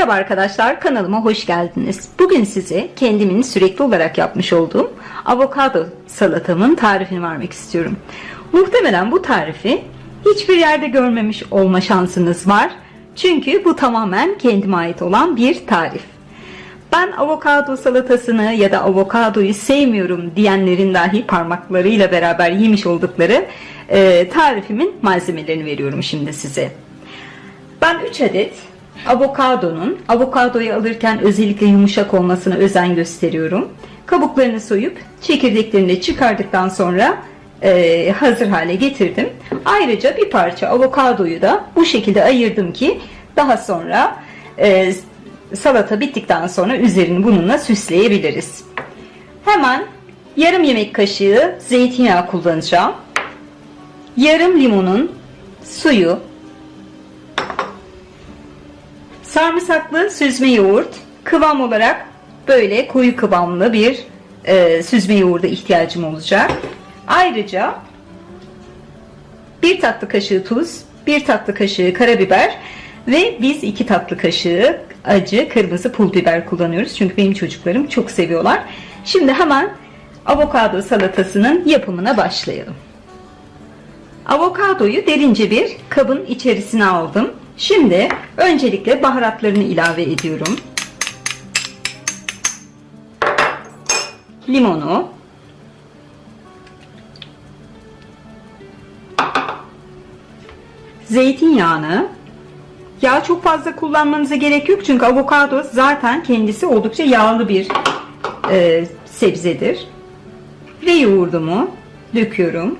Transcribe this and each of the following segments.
Merhaba arkadaşlar kanalıma hoş geldiniz. Bugün size kendimin sürekli olarak yapmış olduğum avokado salatamın tarifini vermek istiyorum. Muhtemelen bu tarifi hiçbir yerde görmemiş olma şansınız var. Çünkü bu tamamen kendime ait olan bir tarif. Ben avokado salatasını ya da avokadoyu sevmiyorum diyenlerin dahi parmaklarıyla beraber yemiş oldukları e, tarifimin malzemelerini veriyorum şimdi size. Ben 3 adet avokadonun, avokadoyu alırken özellikle yumuşak olmasına özen gösteriyorum. Kabuklarını soyup çekirdeklerini de çıkardıktan sonra e, hazır hale getirdim. Ayrıca bir parça avokadoyu da bu şekilde ayırdım ki daha sonra e, salata bittikten sonra üzerini bununla süsleyebiliriz. Hemen yarım yemek kaşığı zeytinyağı kullanacağım. Yarım limonun suyu, Sarımsaklı süzme yoğurt kıvam olarak böyle koyu kıvamlı bir e, süzme yoğurda ihtiyacım olacak. Ayrıca bir tatlı kaşığı tuz, bir tatlı kaşığı karabiber ve biz iki tatlı kaşığı acı kırmızı pul biber kullanıyoruz. Çünkü benim çocuklarım çok seviyorlar. Şimdi hemen avokado salatasının yapımına başlayalım. Avokadoyu derince bir kabın içerisine aldım. Şimdi öncelikle baharatlarını ilave ediyorum. Limonu. Zeytinyağını. Yağ çok fazla kullanmanıza gerek yok çünkü avokado zaten kendisi oldukça yağlı bir e, sebzedir. Ve yoğurdumu döküyorum.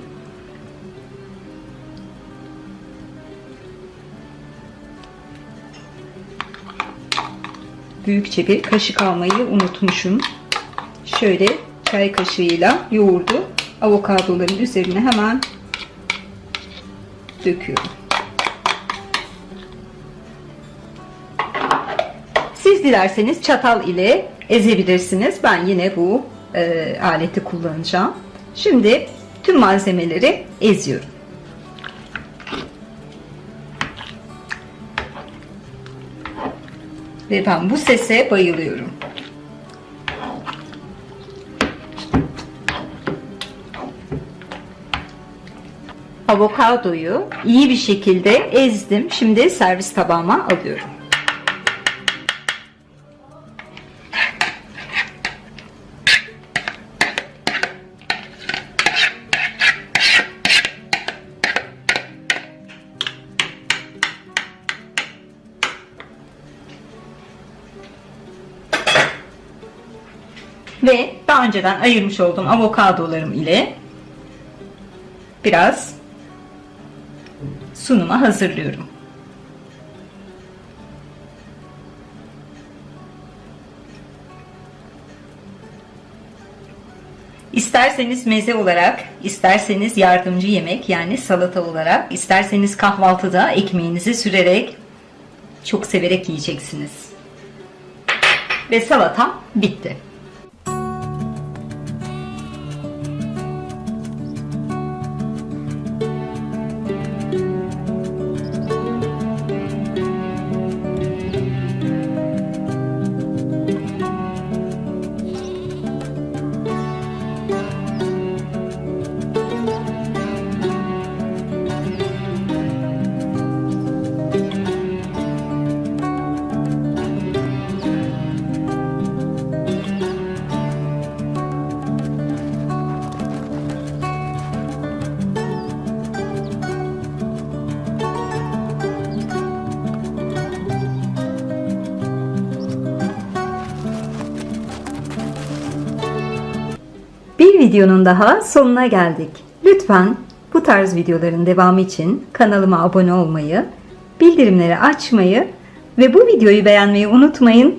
Büyükçe bir kaşık almayı unutmuşum. Şöyle çay kaşığıyla yoğurdu avokadoların üzerine hemen döküyorum. Siz dilerseniz çatal ile ezebilirsiniz. Ben yine bu e, aleti kullanacağım. Şimdi tüm malzemeleri eziyorum. Ve ben bu sese bayılıyorum. Avokadoyu iyi bir şekilde ezdim. Şimdi servis tabağıma alıyorum. Ve daha önceden ayırmış olduğum avokadolarım ile biraz sunuma hazırlıyorum. İsterseniz meze olarak, isterseniz yardımcı yemek yani salata olarak, isterseniz kahvaltıda ekmeğinizi sürerek çok severek yiyeceksiniz. Ve salata bitti. Videonun daha sonuna geldik. Lütfen bu tarz videoların devamı için kanalıma abone olmayı, bildirimleri açmayı ve bu videoyu beğenmeyi unutmayın.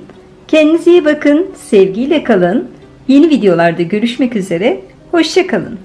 Kendinize iyi bakın, sevgiyle kalın. Yeni videolarda görüşmek üzere, hoşçakalın.